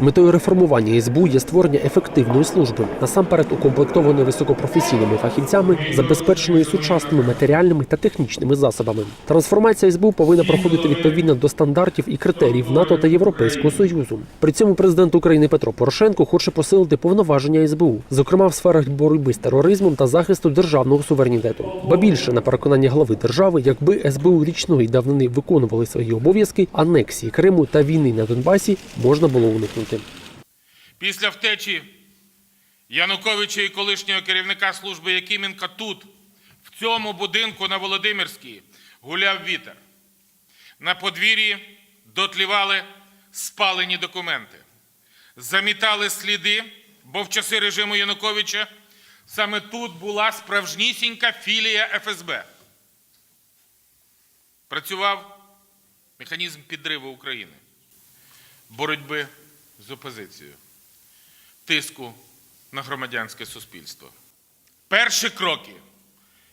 Метою реформування СБУ є створення ефективної служби, насамперед укомплектованої високопрофесійними фахівцями, забезпеченої сучасними матеріальними та технічними засобами. Трансформація СБУ повинна проходити відповідно до стандартів і критеріїв НАТО та Європейського союзу. При цьому президент України Петро Порошенко хоче посилити повноваження СБУ, зокрема в сферах боротьби з тероризмом та захисту державного суверенітету. Ба більше на переконання глави держави, якби СБУ річної давнини виконували свої обов'язки, анексії Криму та війни на Донбасі можна було уникнути. Після втечі Януковича і колишнього керівника служби Якименка тут, в цьому будинку на Володимирській, гуляв вітер. На подвір'ї дотлівали спалені документи, замітали сліди, бо в часи режиму Януковича саме тут була справжнісінька філія ФСБ. Працював механізм підриву України, боротьби з опозицією, тиску на громадянське суспільство. Перші кроки,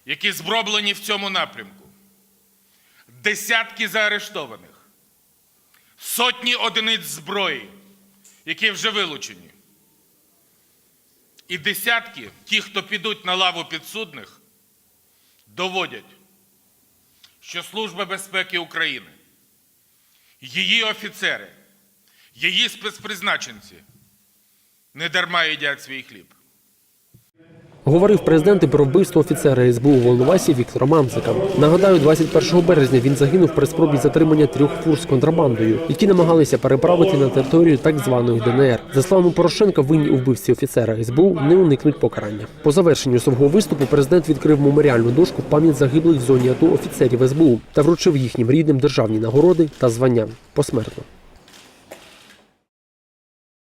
які зроблені в цьому напрямку, десятки заарештованих, сотні одиниць зброї, які вже вилучені, і десятки ті, хто підуть на лаву підсудних, доводять, що Служба безпеки України, її офіцери, її спецпризначенці не дарма їдять свій хліб. Говорив президент і про вбивство офіцера СБУ у Волновасі Віктора Мамцика. Нагадаю, 21 березня він загинув при спробі затримання трьох фур з контрабандою, які намагалися переправити на територію так званої ДНР. За словами Порошенка, винні у вбивстві офіцера СБУ не уникнуть покарання. По завершенню свого виступу президент відкрив меморіальну дошку в пам'ять загиблих в зоні АТО офіцерів СБУ та вручив їхнім рідним державні нагороди та звання посмертно.